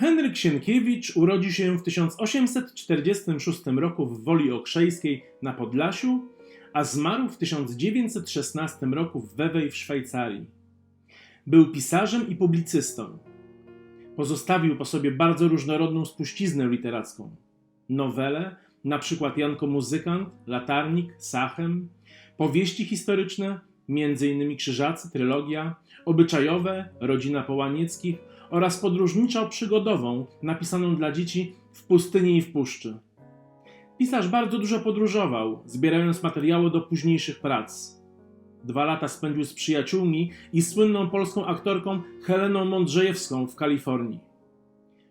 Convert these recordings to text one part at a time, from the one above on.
Henryk Sienkiewicz urodził się w 1846 roku w Woli Okrzejskiej na Podlasiu, a zmarł w 1916 roku w Wewej w Szwajcarii. Był pisarzem i publicystą. Pozostawił po sobie bardzo różnorodną spuściznę literacką. Nowele, na przykład Janko Muzykant, Latarnik, Sachem, powieści historyczne, m.in. Krzyżacy, trylogia, obyczajowe, Rodzina Połanieckich oraz podróżniczo-przygodową, napisaną dla dzieci w pustyni i w puszczy. Pisarz bardzo dużo podróżował, zbierając materiały do późniejszych prac. Dwa lata spędził z przyjaciółmi i słynną polską aktorką Heleną Mądrzejewską w Kalifornii.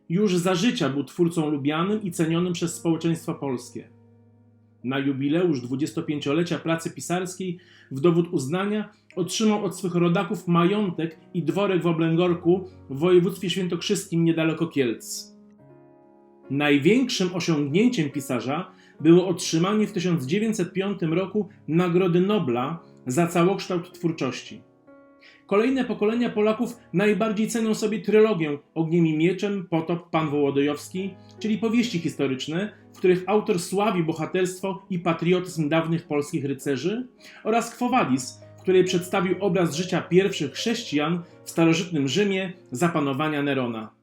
Już za życia był twórcą lubianym i cenionym przez społeczeństwo polskie. Na jubileusz 25-lecia pracy pisarskiej w dowód uznania otrzymał od swych rodaków majątek i dworek w Oblęgorku w województwie świętokrzyskim niedaleko Kielc. Największym osiągnięciem pisarza było otrzymanie w 1905 roku Nagrody Nobla za całokształt twórczości. Kolejne pokolenia Polaków najbardziej cenią sobie trylogię Ogniem i Mieczem, Potop, Pan Wołodyjowski, czyli powieści historyczne, w których autor sławi bohaterstwo i patriotyzm dawnych polskich rycerzy, oraz Quo Vadis, w której przedstawił obraz życia pierwszych chrześcijan w starożytnym Rzymie za panowania Nerona.